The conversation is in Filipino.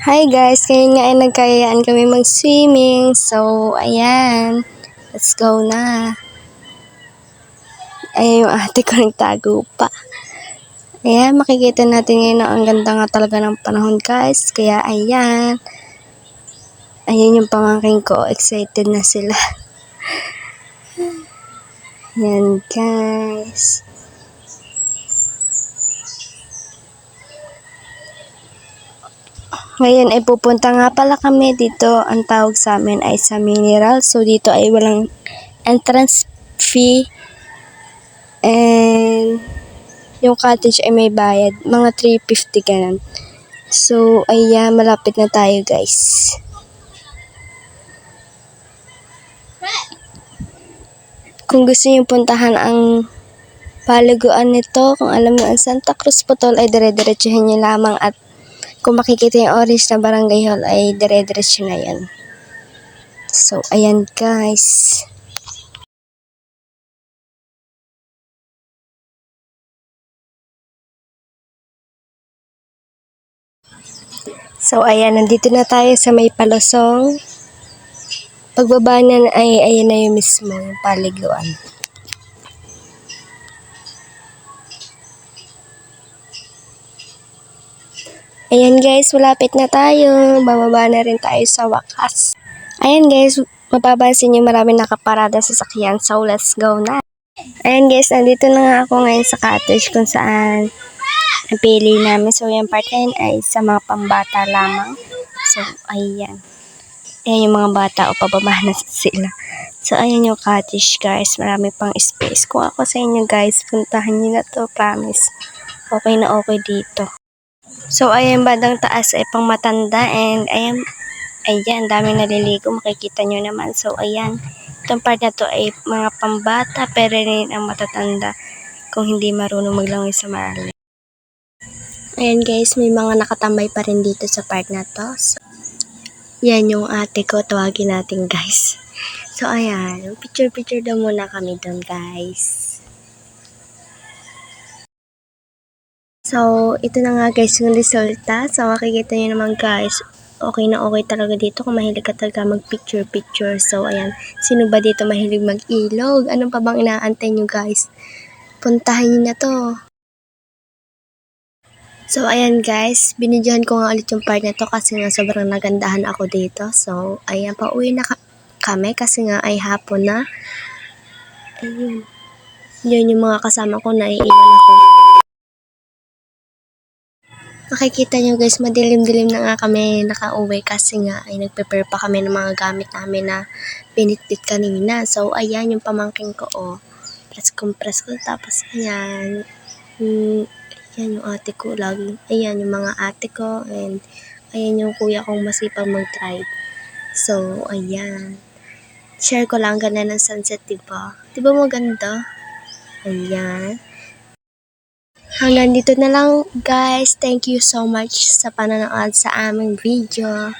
Hi guys, ngayon nga ay nagkayaan kami mag-swimming. So, ayan. Let's go na. Ayan yung ate ko nagtago pa. Ayan, makikita natin ngayon na ang ganda nga talaga ng panahon guys. Kaya ayan. Ayan yung pamangking ko. Excited na sila. Ayan guys. Ngayon ay pupunta nga pala kami dito. Ang tawag sa amin ay sa mineral. So dito ay walang entrance fee. And yung cottage ay may bayad. Mga 350 ganun. So ayan, malapit na tayo guys. Kung gusto niyo puntahan ang paliguan nito, kung alam niyo ang Santa Cruz Putol ay dire-diretsuhin niyo lamang at kung makikita yung orange na barangay hall ay dire-diretso na yan. So, ayan guys. So, ayan, nandito na tayo sa may palusong. Pagbaba niyan ay, ayan na yung mismo, yung paliguan. Ayan guys, malapit na tayo. Bababa na rin tayo sa wakas. Ayan guys, mapapansin niyo marami nakaparada sa sakyan. So, let's go na. Ayan guys, nandito na nga ako ngayon sa cottage kung saan napili namin. So, yung part na ay sa mga pambata lamang. So, ayan. Ayan yung mga bata o pababa na sila. So, ayan yung cottage guys. Marami pang space. Kung ako sa inyo guys, puntahan niyo na to. Promise. Okay na okay dito. So, ayan bandang taas ay pang matanda and ayan, ayan, dami naliligo, makikita nyo naman. So, ayan, itong part na to ay mga pambata, pero rin ang matatanda kung hindi marunong maglangoy sa marali. Ayan guys, may mga nakatambay pa rin dito sa part na to. So, yan yung ate ko, tawagin natin guys. So, ayan, picture-picture daw muna kami doon guys. So, ito na nga guys yung resulta. So, makikita nyo naman guys, okay na okay talaga dito kung mahilig ka talaga mag-picture-picture. So, ayan, sino ba dito mahilig mag-ilog? Anong pa bang inaantay nyo guys? Puntahan nyo na to. So, ayan guys, binidyohan ko nga ulit yung part na to kasi nga sobrang nagandahan ako dito. So, ayan, pauwi na ka- kami kasi nga ay hapon na. Ayun. Yun yung mga kasama ko na iiwan ako. Makikita nyo guys, madilim-dilim na nga kami nakauwi kasi nga ay nagprepare pa kami ng mga gamit namin na pinitbit kanina. So, ayan yung pamangking ko, oh. Press compress ko. Tapos, ayan. Hmm, ayan yung ate ko lagi. Ayan yung mga ate ko. And, ayan yung kuya kong masipag mag-drive. So, ayan. Share ko lang ganda ng sunset, diba? Diba maganda? Ayan. Hanggang dito na lang guys. Thank you so much sa panonood sa aming video.